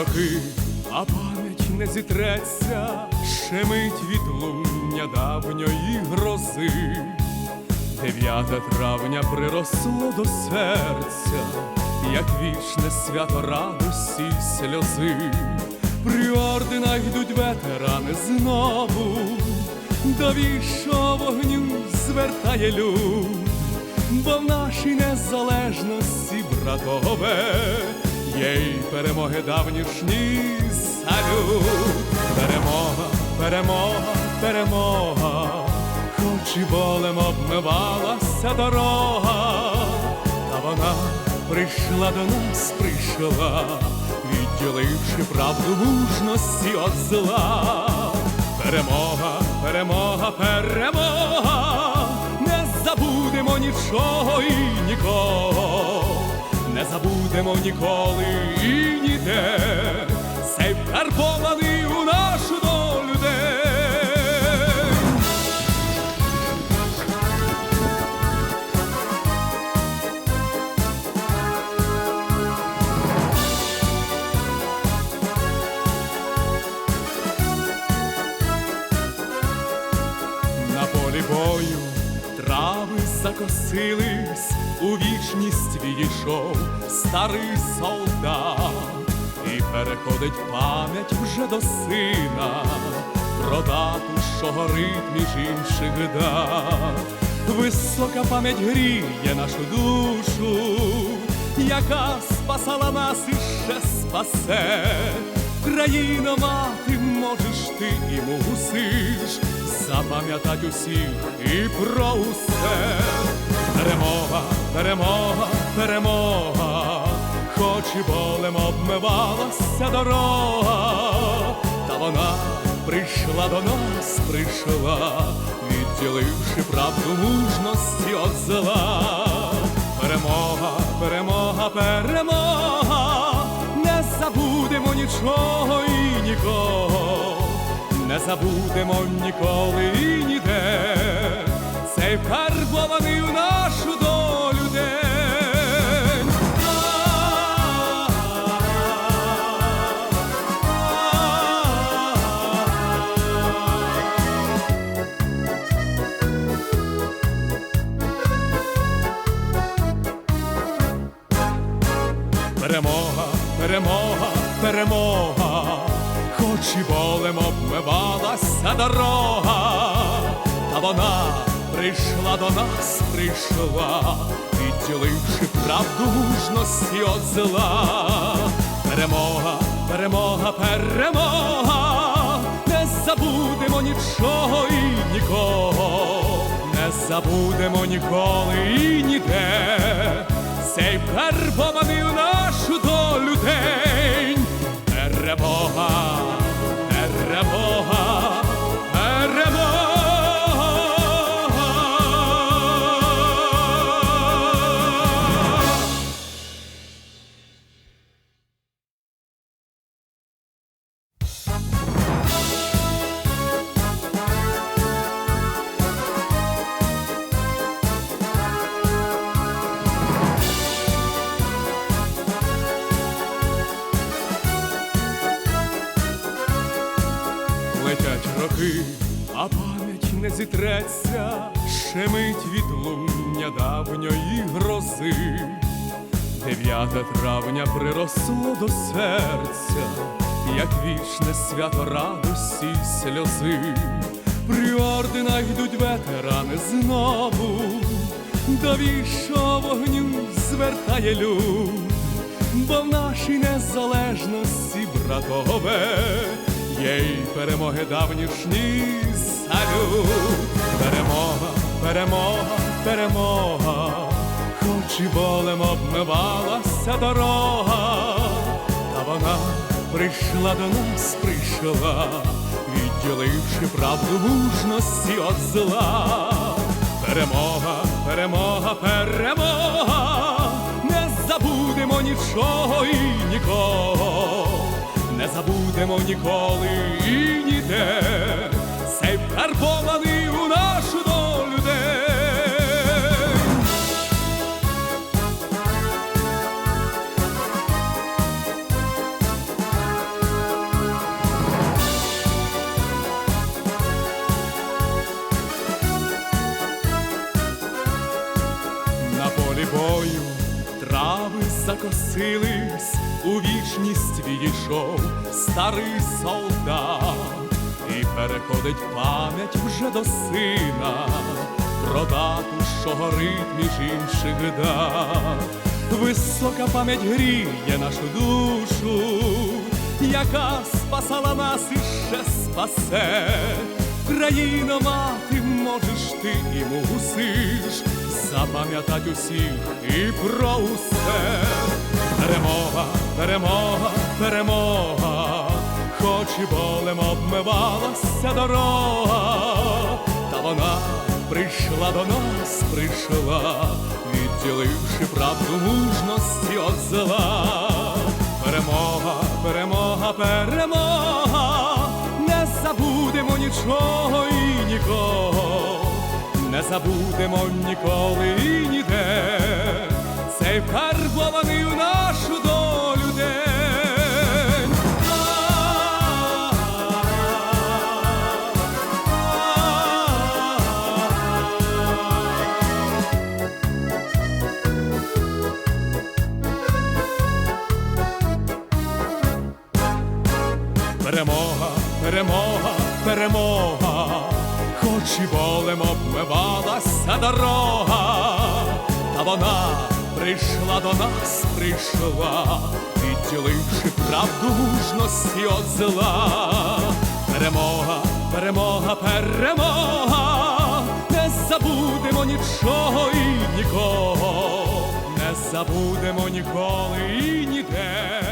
роки, а пам'ять не зітреться, шемить відлуння давньої грози. Дев'яте травня приросло до серця, як вічне свято радості й сльози. При орденах йдуть ветерани знову, до вічого вогню звертає люд, бо в нашій незалежності, братове, є перемоги давнішні салют. Перемога, перемога, перемога, хоч і болем обмивалася дорога, та вона прийшла до нас, прийшла, відділивши правду мужності від зла. Перемога, перемога, перемога, не забудемо нічого і нікого, не забудемо ніколи і ніде, цей вкарбований у нашу долю день. На полі бою трави закосились, у вічність відійшов старий солдат, і переходить пам'ять вже до сина, про дату, що горить між інших дат. Висока пам'ять гріє нашу душу, яка спасала нас і ще спасе. Країно мати, можеш ти і мусиш запам'ятать усіх і про усе. Перемога, перемога, перемога, хоч і болем обмивалася дорога, та вона прийшла до нас, прийшла, відділивши правду мужності від зла. Перемога, перемога, перемога, не забудемо нічого не забудемо ніколи і ніде, цей вкарбований в нашу долю день. Перемога, перемога, перемога, хоч болем обмивалася дорога, та вона прийшла до нас, прийшла, відділивши правду мужності від зла. Перемога, перемога, перемога, не забудемо нічого і нікого, не забудемо ніколи і ніде не зітреться, шемить відлуння давньої грози. Дев'яте травня приросло до серця, як вічне свято радості й сльози. При орденах йдуть ветерани знову, до вічого вогню звертає люд, бо в нашій незалежності, братове, є перемоги давнішні салют. Перемога, перемога, перемога, хоч і болем обмивалася дорога, та вона прийшла до нас, прийшла, відділивши правду мужності від зла. Перемога, перемога, перемога, не забудемо нічого і нікого, не забудемо ніколи і ніде, цей карбований у нашу долю день. На полі бою трави закосились у вічність відійшов старий солдат, і переходить пам'ять вже до сина, про дату, що горить між інших дат. Висока пам'ять гріє нашу душу, яка спасала нас і ще спасе. Країна мати, можеш ти і мусиш запам'ятать усіх і про усе. Перемога, перемога, перемога, хоч і болем обмивалася дорога, та вона прийшла до нас, прийшла, відділивши правду мужності от зла. Перемога, перемога, перемога, не забудемо нічого і нікого, не забудемо ніколи Перемога, перемога, перемога, хоч і болем обмивалася дорога, та вона прийшла до нас, прийшла, відділивши правду мужності от зла. Перемога, перемога, перемога, не забудемо нічого і нікого, не забудемо ніколи і ніде.